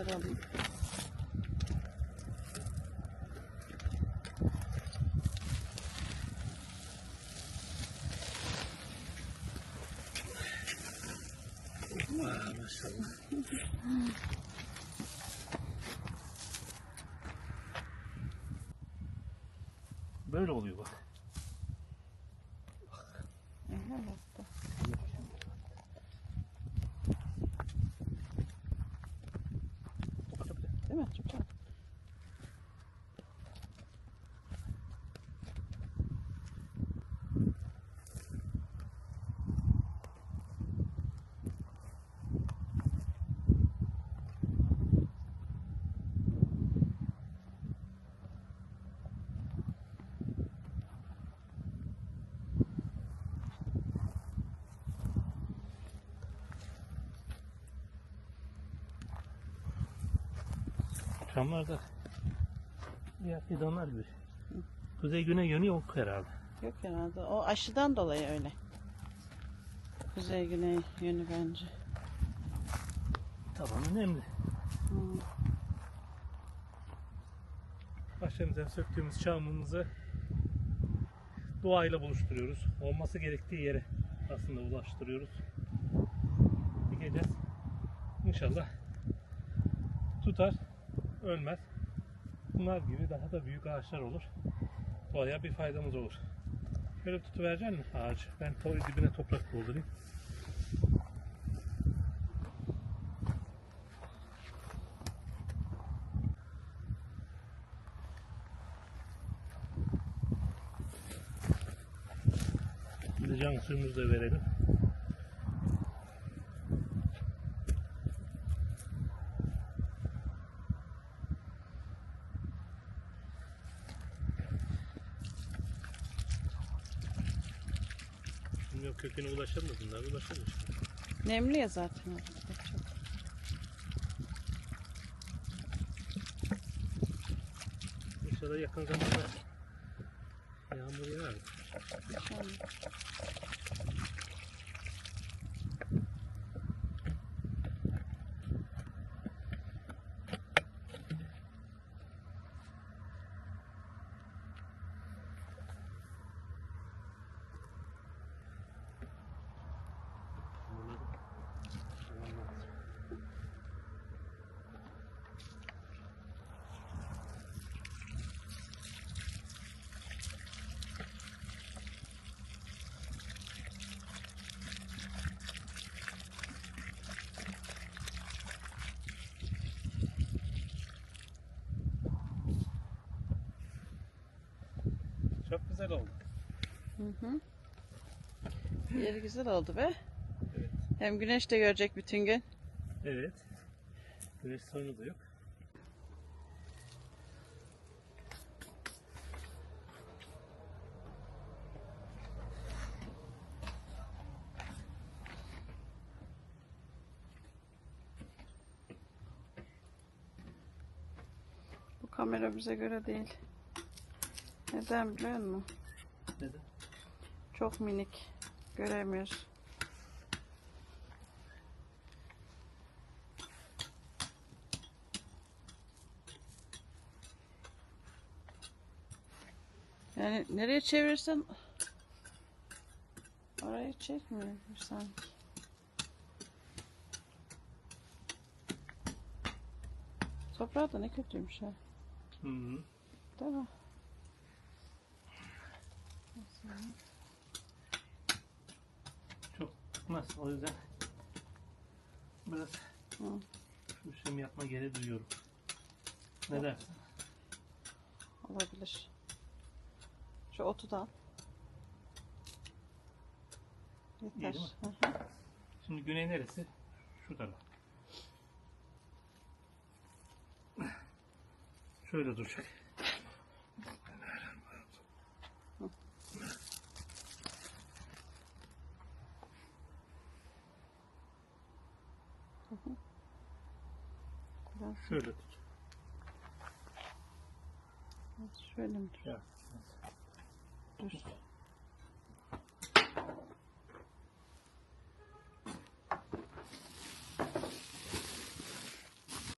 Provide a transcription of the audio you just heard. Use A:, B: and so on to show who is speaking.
A: Şunları alayım.
B: Aa, maşallah. Böyle oluyor bak.
A: Aha, baktı. Değil mi? Güzel.
B: Çamlarda ya fidanlar gibi. Kuzey güney yönü yok herhalde.
A: Yok herhalde. O aşıdan dolayı öyle. Kuzey güney yönü bence.
B: Taban önemli.
A: Hmm.
B: Bahçemizden söktüğümüz çamımızı doğayla buluşturuyoruz. Olması gerektiği yere aslında ulaştırıyoruz. Dikeceğiz. İnşallah tutar, ölmez. Bunlar gibi daha da büyük ağaçlar olur. Doğaya bir faydamız olur. Şöyle tutuverecek misin ağacı? Ben to dibine toprak doldurayım. Can suyumuzu da verelim. Bilmiyorum köküne ulaşır mı bunlar? Ulaşır mı?
A: Nemli ya zaten. orada Çok.
B: İnşallah yakın zamanda yağmur yağar.
A: İnşallah.
B: Çok güzel oldu.
A: Hı hı. Yeri güzel oldu be.
B: Evet.
A: Hem güneş de görecek bütün gün.
B: Evet. Güneş sorunu da yok.
A: Bu kamera bize göre değil. Neden biliyor musun?
B: Neden?
A: Çok minik. Göremiyoruz. Yani nereye çevirirsen orayı çekmiyor sanki. Toprağı da ne kötüymüş ha.
B: Hı hı.
A: Değil mi?
B: Çok tutmaz. O yüzden biraz
A: Hı.
B: şu işlemi yapma gereği duyuyorum. Ne dersin?
A: Olabilir. Şu otu da al. Yeter.
B: mi?
A: Hı hı.
B: Şimdi güney neresi? Şu taraf. Şöyle duracak. Şöyle tut.
A: şöyle mi dur?
B: Ya.
A: Dur.